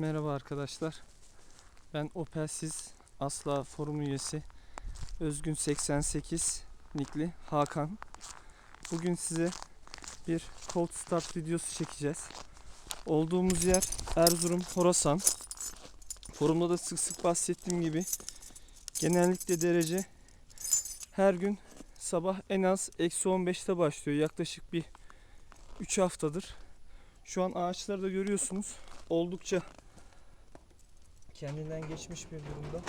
Merhaba arkadaşlar. Ben Opelsiz Asla forum üyesi Özgün 88 nikli Hakan. Bugün size bir cold start videosu çekeceğiz. Olduğumuz yer Erzurum Horasan. Forumda da sık sık bahsettiğim gibi genellikle derece her gün sabah en az eksi 15'te başlıyor. Yaklaşık bir 3 haftadır. Şu an ağaçları da görüyorsunuz. Oldukça kendinden geçmiş bir durumda.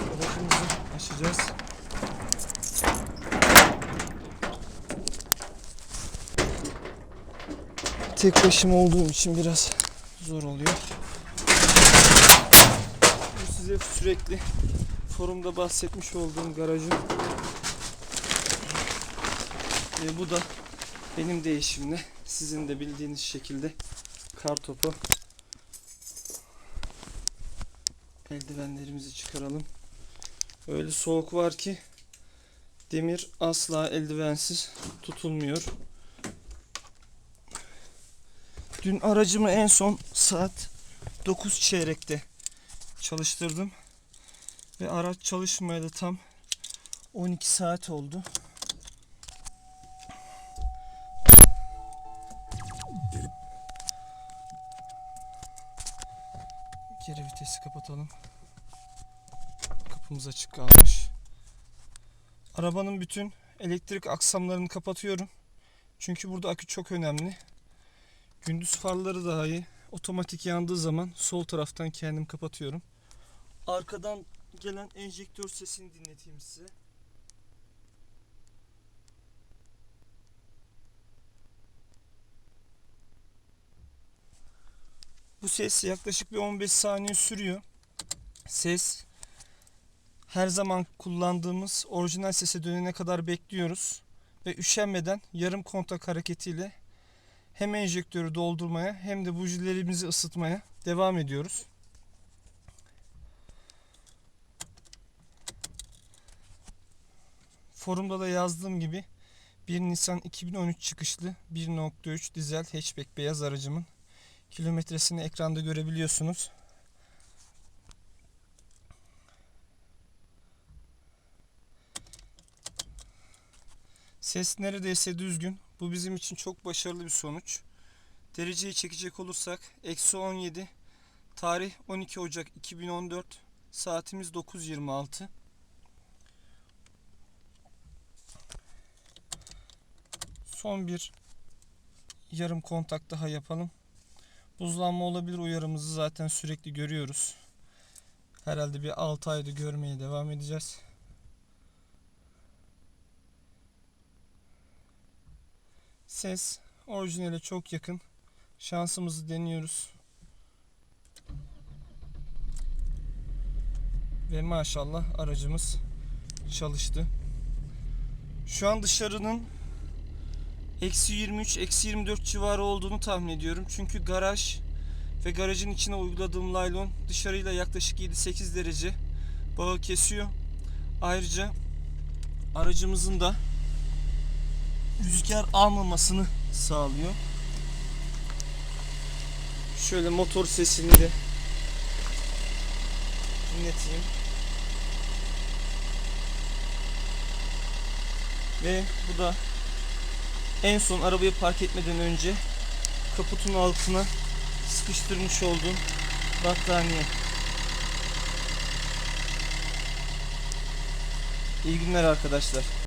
Aracımızı açacağız. Tek başıma olduğum için biraz zor oluyor. Bu size sürekli forumda bahsetmiş olduğum garajım. Ve bu da benim değişimle sizin de bildiğiniz şekilde kar topu eldivenlerimizi çıkaralım. Öyle soğuk var ki demir asla eldivensiz tutulmuyor. Dün aracımı en son saat 9 çeyrekte çalıştırdım. Ve araç çalışmaya da tam 12 saat oldu. Geri vitesi kapatalım. Kapımız açık kalmış. Arabanın bütün elektrik aksamlarını kapatıyorum. Çünkü burada akü çok önemli. Gündüz farları dahi otomatik yandığı zaman sol taraftan kendim kapatıyorum. Arkadan gelen enjektör sesini dinleteyim size. Bu ses yaklaşık bir 15 saniye sürüyor. Ses her zaman kullandığımız orijinal sese dönene kadar bekliyoruz ve üşenmeden yarım kontak hareketiyle hem enjektörü doldurmaya hem de bujilerimizi ısıtmaya devam ediyoruz. Forumda da yazdığım gibi 1 Nisan 2013 çıkışlı 1.3 dizel hatchback beyaz aracımın kilometresini ekranda görebiliyorsunuz. Ses neredeyse düzgün. Bu bizim için çok başarılı bir sonuç. Dereceyi çekecek olursak eksi 17 tarih 12 Ocak 2014 saatimiz 9.26 son bir yarım kontak daha yapalım buzlanma olabilir uyarımızı zaten sürekli görüyoruz. Herhalde bir 6 ayda görmeye devam edeceğiz. Ses orijinale çok yakın. Şansımızı deniyoruz. Ve maşallah aracımız çalıştı. Şu an dışarının eksi 23, eksi 24 civarı olduğunu tahmin ediyorum. Çünkü garaj ve garajın içine uyguladığım laylon dışarıyla yaklaşık 7-8 derece bağı kesiyor. Ayrıca aracımızın da rüzgar almamasını sağlıyor. Şöyle motor sesini de dinleteyim. Ve bu da en son arabayı park etmeden önce kaputun altına sıkıştırmış olduğum battaniye. İyi günler arkadaşlar.